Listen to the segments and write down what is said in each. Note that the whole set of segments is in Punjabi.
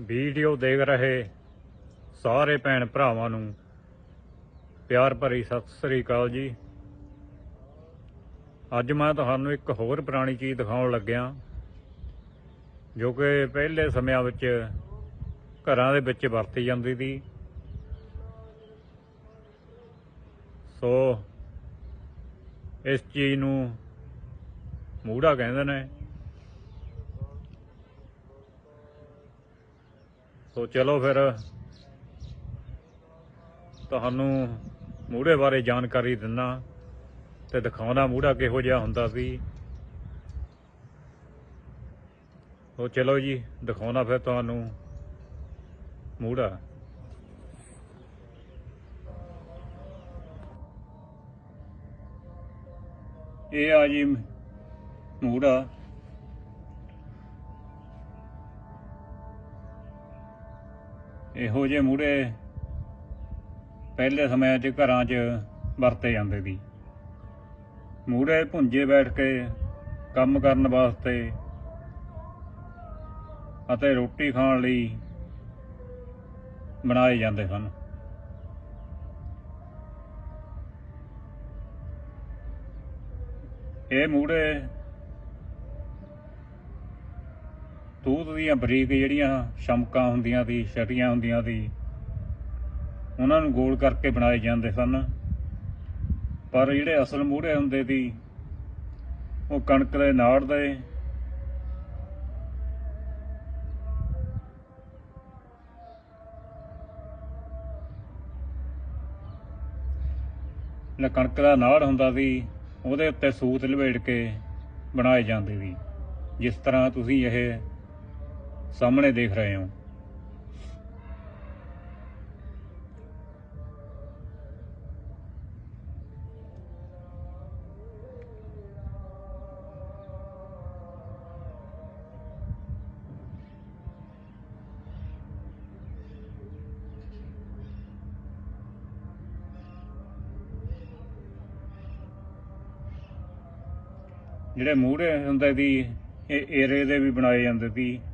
ਵੀਡੀਓ ਦੇਖ ਰਹੇ ਸਾਰੇ ਭੈਣ ਭਰਾਵਾਂ ਨੂੰ। ਪਿਆਰ ਭਰੀ ਸਤਿ ਸ੍ਰੀ ਅਕਾਲ ਜੀ। ਅੱਜ ਮੈਂ ਤੁਹਾਨੂੰ ਇੱਕ ਹੋਰ ਪੁਰਾਣੀ ਚੀਜ਼ ਦਿਖਾਉਣ ਲੱਗਿਆ, ਜੋ ਕਿ ਪਹਿਲੇ ਸਮਿਆਂ ਵਿੱਚ ਘਰਾਂ ਦੇ ਵਿੱਚ ਵਰਤੀ ਜਾਂਦੀ ਸੀ। ਸੋ, ਇਸ ਚੀਜ਼ ਨੂੰ ਮੂੜਾ ਕਹਿੰਦੇ ਨੇ। ਸੋ ਚਲੋ ਫਿਰ। ਤੁਹਾਨੂੰ ਮੂੜੇ ਬਾਰੇ ਜਾਣਕਾਰੀ ਦਿੰਨਾ ਤੇ ਦਿਖਾਉਣਾ ਮੂੜਾ ਕਿਹੋ ਜਿਹਾ ਹੁੰਦਾ ਸੀ। ਸੋ ਚਲੋ ਜੀ ਦਿਖਾਉਣਾ ਫਿਰ ਤੁਹਾਨੂੰ ਮੂੜਾ ਇਹ ਆ ਜੀ ਮੂੜਾ ਇਹੋ ਜਿਹੇ ਮੂੜੇ ਪਹਿਲੇ ਸਮਿਆਂ 'ਚ ਘਰਾਂ 'ਚ ਵਰਤੇ ਜਾਂਦੇ ਸੀ। ਮੂੜੇ ਭੁੰਜੇ ਬੈਠ ਕੇ ਕੰਮ ਕਰਨ ਵਾਸਤੇ ਅਤੇ ਰੋਟੀ ਖਾਣ ਲਈ ਬਣਾਏ ਜਾਂਦੇ ਸਨ। ਇਹ ਮੂੜੇ ਤੂਤ ਦੀਆਂ ਬਰੀਕ ਜਿਹੜੀਆਂ ਸ਼ਮਕਾਂ ਹੁੰਦੀਆਂ ਸੀ, ਛਟੀਆਂ ਹੁੰਦੀਆਂ ਸੀ, ਉਹਨਾਂ ਨੂੰ ਗੋਲ ਕਰਕੇ ਬਣਾਏ ਜਾਂਦੇ ਸਨ। ਪਰ ਜਿਹੜੇ ਅਸਲ ਮੂੜੇ ਹੁੰਦੇ ਸੀ, ਉਹ ਕਣਕ ਦੇ ਨਾੜ ਦੇ ਜਿਹੜਾ ਕਣਕ ਦਾ ਨਾੜ ਹੁੰਦਾ ਸੀ, ਉਹਦੇ ਉੱਤੇ ਸੂਤ ਲਵੇੜ ਕੇ ਬਣਾਏ ਜਾਂਦੇ ਸੀ। ਜਿਸ ਤਰ੍ਹਾਂ ਤੁਸੀਂ ਇਹ ਸਾਹਮਣੇ ਦੇਖ ਰਹੇ ਹੋ। ਜਿਹੜੇ ਮੂਹਰੇ ਹੁੰਦੇ ਸੀ, ਇਹ ਏਰੇ ਦੇ ਵੀ ਬਣਾਏ ਜਾਂਦੇ ਸੀ।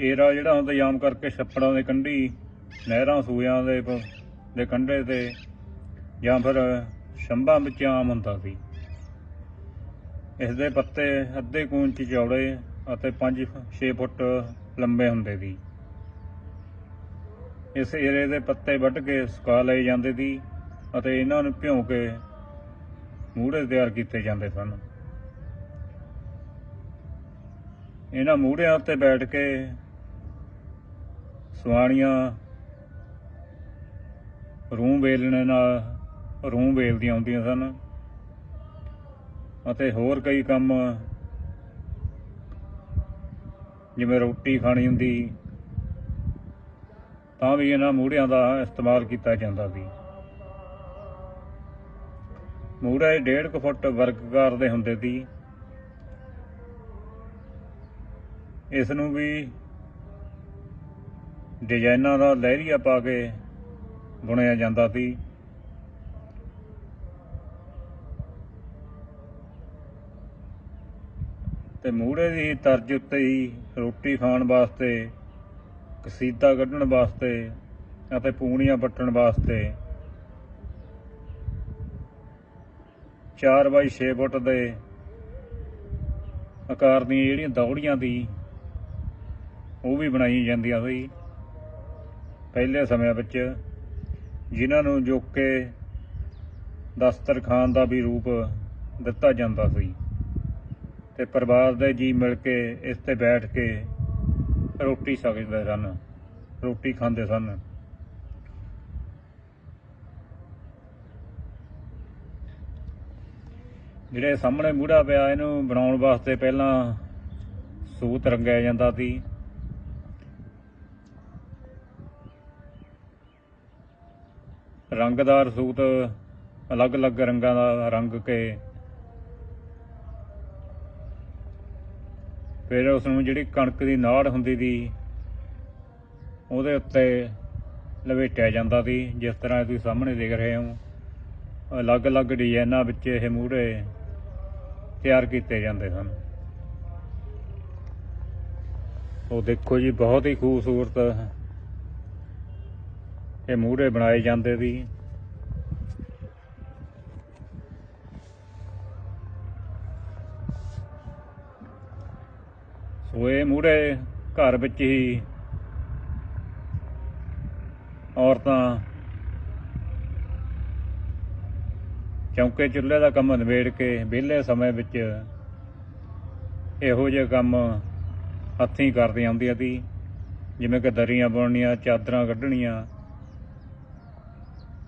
ਏਰਾ ਜਿਹੜਾ ਹੁੰਦਾ ਜਾਮ ਕਰਕੇ ਛੱਪੜਾਂ ਦੇ ਕੰਢੀ, ਨਹਿਰਾਂ ਸੂਇਆਂ ਦੇ ਦੇ ਕੰਢੇ ਤੇ, ਜਾਂ ਫਿਰ ਸ਼ੰਭਾਂ ਵਿੱਚ ਆਮ ਹੁੰਦਾ ਸੀ। ਇਸ ਦੇ ਪੱਤੇ ਅੱਧੇ ਕੁ ਇੰਚ ਚੌੜੇ ਅਤੇ 5-6 ਫੁੱਟ ਲੰਬੇ ਹੁੰਦੇ ਸੀ। ਇਸ ਏਰੇ ਦੇ ਪੱਤੇ ਵੱਢ ਕੇ ਸੁਕਾ ਲਏ ਜਾਂਦੇ ਸੀ ਅਤੇ ਇਹਨਾਂ ਨੂੰ ਭਿਉਂ ਕੇ ਮੂੜੇ ਤਿਆਰ ਕੀਤੇ ਜਾਂਦੇ ਸਨ। ਇਹਨਾਂ ਮੂੜਿਆਂ ਉੱਤੇ ਬੈਠ ਕੇ ਸਵਾਣੀਆਂ ਰੂੰ ਵੇਲਣੇ ਨਾਲ ਰੂੰ ਵੇਲਦੀਆਂ ਹੁੰਦੀਆਂ ਸਨ ਅਤੇ ਹੋਰ ਕਈ ਕੰਮ, ਜਿਵੇਂ ਰੋਟੀ ਖਾਣੀ ਹੁੰਦੀ, ਤਾਂ ਵੀ ਇਹਨਾਂ ਮੂੜਿਆਂ ਦਾ ਇਸਤੇਮਾਲ ਕੀਤਾ ਜਾਂਦਾ ਸੀ। ਮੂੜੇ ਡੇਢ ਕੁ ਫੁੱਟ ਵਰਗਕਾਰ ਦੇ ਹੁੰਦੇ ਸੀ। ਇਸ ਨੂੰ ਵੀ ਡਿਜ਼ਾਈਨਾਂ ਦਾ ਲਹਿਰੀਆ ਪਾ ਕੇ ਬੁਣਿਆ ਜਾਂਦਾ ਸੀ। ਤੇ ਮੂੜੇ ਦੀ ਤਰਜ ਉੱਤੇ ਹੀ ਰੋਟੀ ਖਾਣ ਵਾਸਤੇ, ਕਸੀਦਾ ਕੱਢਣ ਵਾਸਤੇ ਅਤੇ ਪੂਣੀਆਂ ਪੱਟਣ ਵਾਸਤੇ 4 ਬਾਈ 6 ਫੁੱਟ ਦੇ ਆਕਾਰ ਦੀਆਂ ਜਿਹੜੀਆਂ ਦੌੜੀਆਂ ਦੀ ਉਹ ਵੀ ਬਣਾਈ ਜਾਂਦੀਆਂ ਸੀ। ਪਹਿਲੇ ਸਮਿਆਂ ਵਿੱਚ ਜਿਨ੍ਹਾਂ ਨੂੰ ਜੋ ਕਿ ਦਸਤਰਖਾਨ ਦਾ ਵੀ ਰੂਪ ਦਿੱਤਾ ਜਾਂਦਾ ਸੀ ਤੇ ਪਰਿਵਾਰ ਦੇ ਜੀ ਮਿਲ ਕੇ ਇਸ ਤੇ ਬੈਠ ਕੇ ਰੋਟੀ ਛਕਦੇ ਸਨ, ਰੋਟੀ ਖਾਂਦੇ ਸਨ। ਜਿਹੜੇ ਸਾਹਮਣੇ ਮੂੜਾ ਪਿਆ, ਇਹਨੂੰ ਬਣਾਉਣ ਵਾਸਤੇ ਪਹਿਲਾਂ ਸੂਤ ਰੰਗਿਆ ਜਾਂਦਾ ਸੀ। ਰੰਗਦਾਰ ਸੂਤ ਅਲੱਗ-ਅਲੱਗ ਰੰਗਾਂ ਦਾ ਰੰਗ ਕੇ ਫਿਰ ਉਸ ਨੂੰ ਜਿਹੜੀ ਕਣਕ ਦੀ ਨਾੜ ਹੁੰਦੀ ਸੀ, ਉਹਦੇ ਉੱਤੇ ਲਵੇਟਿਆ ਜਾਂਦਾ ਸੀ, ਜਿਸ ਤਰ੍ਹਾਂ ਤੁਸੀਂ ਸਾਹਮਣੇ ਦੇਖ ਰਹੇ ਹੋ। ਅਲੱਗ-ਅਲੱਗ ਡਿਜ਼ਾਈਨਾਂ ਵਿੱਚ ਇਹ ਮੂਹਰੇ ਤਿਆਰ ਕੀਤੇ ਜਾਂਦੇ ਸਨ। ਉਹ ਦੇਖੋ ਜੀ, ਬਹੁਤ ਹੀ ਖੂਬਸੂਰਤ ਇਹ ਮੂਹਰੇ ਬਣਾਏ ਜਾਂਦੇ ਸੀ ਸੋ ਇਹ ਮੂਹਰੇ ਘਰ ਵਿੱਚ ਹੀ ਔਰਤਾਂ ਚੌਂਕੇ ਚੁੱਲ੍ਹੇ ਦਾ ਕੰਮ ਨਿਬੇੜ ਕੇ ਵਿਹਲੇ ਸਮੇਂ ਵਿੱਚ ਇਹੋ ਜਿਹੇ ਕੰਮ ਹੱਥੀਂ ਕਰਦੀਆਂ ਆਉਂਦੀਆਂ ਸੀ, ਜਿਵੇਂ ਕਿ ਦਰੀਆਂ ਬੁਣਨੀਆਂ, ਚਾਦਰਾਂ ਕੱਢਣੀਆਂ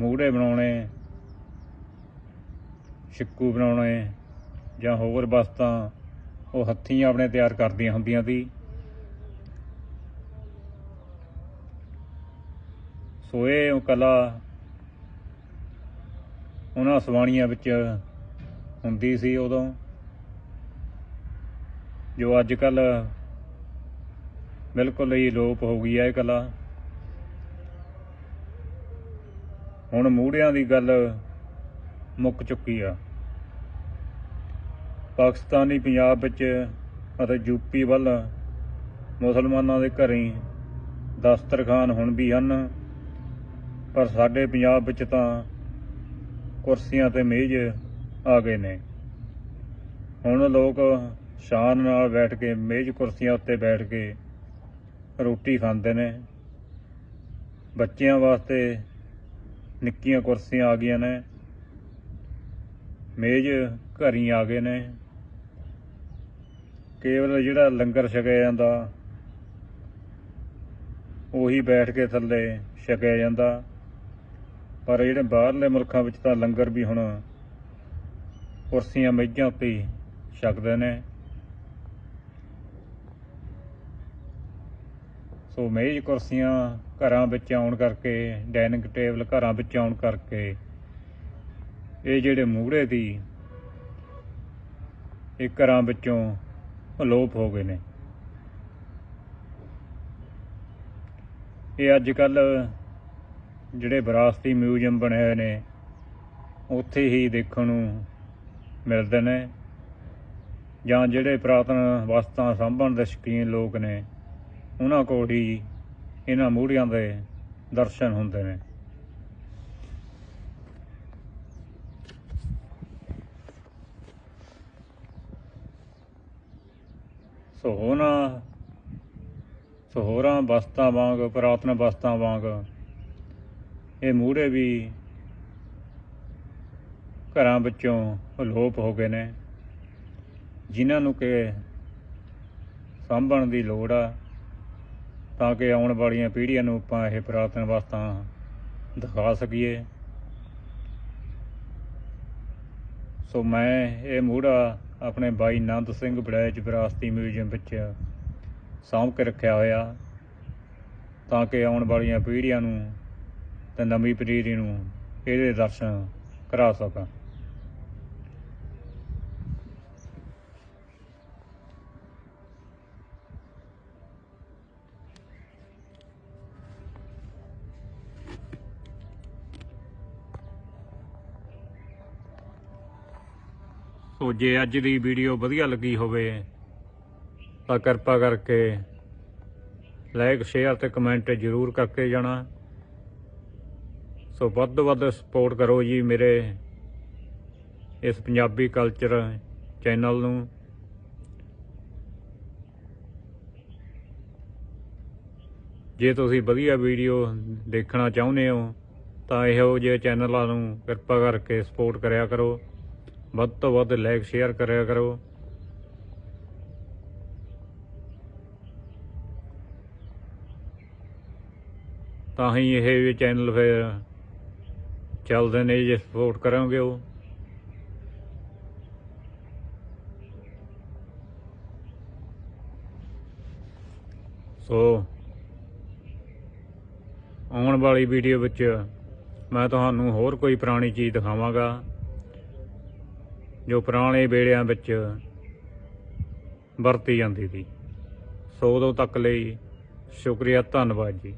ਮੂਹਰੇ ਬਣਾਉਣੇ ਛਿੱਕੂ ਬਣਾਉਣੇ ਜਾਂ ਹੋਰ ਵਸਤਾਂ, ਉਹ ਹੱਥੀਂ ਆਪਣੇ ਤਿਆਰ ਕਰਦੀਆਂ ਹੁੰਦੀਆਂ ਸੀ। ਸੋਏ ਉਹ ਕਲਾ ਉਹਨਾਂ ਸਵਾਣੀਆਂ ਵਿੱਚ ਹੁੰਦੀ ਸੀ ਉਦੋਂ, ਜੋ ਅੱਜ ਕੱਲ ਬਿਲਕੁਲ ਹੀ ਲੋਪ ਹੋ ਗਈ ਹੈ ਇਹ ਕਲਾ। ਹੁਣ ਮੂੜਿਆਂ ਦੀ ਗੱਲ ਮੁੱਕ ਚੁੱਕੀ ਆ। ਪਾਕਿਸਤਾਨੀ ਪੰਜਾਬ ਵਿੱਚ ਅਤੇ ਯੂਪੀ ਵੱਲ ਮੁਸਲਮਾਨਾਂ ਦੇ ਘਰੇ ਦਸਤਰਖਾਨ ਹੁਣ ਵੀ ਹਨ, ਪਰ ਸਾਡੇ ਪੰਜਾਬ ਵਿੱਚ ਤਾਂ ਕੁਰਸੀਆਂ ਤੇ ਮੇਜ਼ ਆ ਗਏ ਨੇ। ਹੁਣ ਲੋਕ ਸ਼ਾਨ ਨਾਲ ਬੈਠ ਕੇ ਮੇਜ਼ ਕੁਰਸੀਆਂ ਉੱਤੇ ਬੈਠ ਕੇ ਰੋਟੀ ਖਾਂਦੇ ਨੇ। ਬੱਚਿਆਂ ਵਾਸਤੇ ਨਿੱਕੀਆਂ ਕੁਰਸੀਆਂ ਆ ਗਈਆਂ ਨੇ। ਮੇਜ਼ ਘਰੀ ਆ ਗਏ ਨੇ। ਕੇਵਲ ਜਿਹੜਾ ਲੰਗਰ ਛਕਿਆ ਜਾਂਦਾ, ਉਹੀ ਬੈਠ ਕੇ ਥੱਲੇ ਛਕਿਆ ਜਾਂਦਾ। ਪਰ ਜਿਹੜੇ ਬਾਹਰਲੇ ਮੁਲਕਾਂ ਵਿੱਚ ਤਾਂ ਲੰਗਰ ਵੀ ਹੁਣ ਕੁਰਸੀਆਂ, ਮੇਜ਼ਾਂ ਉੱਤੇ ਛਕਦੇ ਨੇ। ਸੋ ਮੇਜ਼ ਕੁਰਸੀਆਂ ਘਰਾਂ ਵਿੱਚ ਆਉਣ ਕਰਕੇ ਡਾਈਨਿੰਗ ਟੇਬਲ ਘਰਾਂ ਵਿੱਚ ਆਉਣ ਕਰਕੇ, ਇਹ ਜਿਹੜੇ ਮੂਹਰੇ ਦੀ ਇਹ ਘਰਾਂ ਵਿੱਚੋਂ ਅਲੋਪ ਹੋ ਗਏ ਨੇ। ਇਹ ਅੱਜ ਕੱਲ ਜਿਹੜੇ ਵਿਰਾਸਤੀ ਮਿਊਜ਼ੀਅਮ ਬਣੇ ਹੋਏ ਨੇ, ਉੱਥੇ ਹੀ ਦੇਖਣ ਨੂੰ ਮਿਲਦੇ ਨੇ ਜਾਂ ਜਿਹੜੇ ਪੁਰਾਤਨ ਵਸਤਾਂ ਸਾਂਭਣ ਦੇ ਸ਼ੌਕੀਨ ਲੋਕ ਨੇ ਉਹਨਾਂ ਕੋਲ ਹੀ ਇਹਨਾਂ ਮੂੜੀਆਂ ਦੇ ਦਰਸ਼ਨ ਹੁੰਦੇ ਨੇ। ਸੋ ਉਹਨਾਂ ਸੋ ਹੋਰਾਂ ਵਸਤਾਂ ਵਾਂਗ, ਪੁਰਾਤਨ ਵਸਤਾਂ ਵਾਂਗ ਇਹ ਮੂਹਰੇ ਵੀ ਘਰਾਂ ਵਿੱਚੋਂ ਅਲੋਪ ਹੋ ਗਏ ਨੇ। ਜਿਨ੍ਹਾਂ ਨੂੰ ਕਿ ਸਾਂਭਣ ਦੀ ਲੋੜ ਆ। ਤਾਂ ਕਿ ਆਉਣ ਵਾਲੀਆਂ ਪੀੜ੍ਹੀਆਂ ਨੂੰ ਆਪਾਂ ਇਹ ਪੁਰਾਤਨ ਵਸਤਾਂ ਦਿਖਾ ਸਕੀਏ। ਸੋ ਮੈਂ ਇਹ ਮੂਹਰਾ ਆਪਣੇ ਬਾਈ ਨੰਦ ਸਿੰਘ ਬੜੈਚ ਵਿਰਾਸਤੀ ਮਿਊਜ਼ੀਅਮ ਵਿੱਚ ਸਾਂਭ ਕੇ ਰੱਖਿਆ ਹੋਇਆ, ਤਾਂ ਕਿ ਆਉਣ ਵਾਲੀਆਂ ਪੀੜ੍ਹੀਆਂ ਨੂੰ ਤੇ ਨਵੀਂ ਪੀੜ੍ਹੀ ਨੂੰ ਇਹਦੇ ਦਰਸ਼ਨ ਕਰਾ ਸਕਾਂ। ਸੋ ਜੇ ਅੱਜ ਦੀ ਵੀਡੀਓ ਵਧੀਆ ਲੱਗੀ ਹੋਵੇ ਤਾਂ ਕਿਰਪਾ ਕਰਕੇ ਲਾਈਕ ਸ਼ੇਅਰ ਤੇ ਕਮੈਂਟ ਜ਼ਰੂਰ ਕਰਕੇ ਜਾਣਾ। ਸੋ ਵੱਧ ਤੋਂ ਵੱਧ ਸਪੋਰਟ ਕਰੋ ਜੀ ਮੇਰੇ ਇਸ ਪੰਜਾਬੀ ਕਲਚਰ ਚੈਨਲ ਨੂੰ। ਜੇ ਤੁਸੀਂ ਵਧੀਆ ਵੀਡੀਓ ਦੇਖਣਾ ਚਾਹੁੰਦੇ ਹੋ ਤਾਂ ਇਹੋ ਜਿਹੇ ਚੈਨਲਾਂ ਨੂੰ ਕਿਰਪਾ ਕਰਕੇ ਸਪੋਰਟ ਕਰਿਆ ਕਰੋ। ਵੱਧ ਤੋਂ ਵੱਧ ਲਾਈਕ ਸ਼ੇਅਰ ਕਰਿਆ ਕਰੋ। ਤਾਂ ਹੀ ਇਹ ਵੀ ਚੈਨਲ ਫਿਰ ਚੱਲਦੇ ਨੇ ਜੇ ਸਪੋਰਟ ਕਰੋਗੇ ਉਹ। ਸੋ, ਆਉਣ ਵਾਲੀ ਵੀਡੀਓ ਵਿੱਚ ਮੈਂ ਤੁਹਾਨੂੰ ਹੋਰ ਕੋਈ ਪੁਰਾਣੀ ਚੀਜ਼ ਦਿਖਾਵਾਂਗਾ। ਜੋ ਪੁਰਾਣੇ ਵੇੜਿਆਂ ਵਿੱਚ ਵਰਤੀ ਜਾਂਦੀ ਸੀ। ਸੋ ਉਦੋਂ ਤੱਕ ਲਈ ਸ਼ੁਕਰੀਆ ਧੰਨਵਾਦ ਜੀ।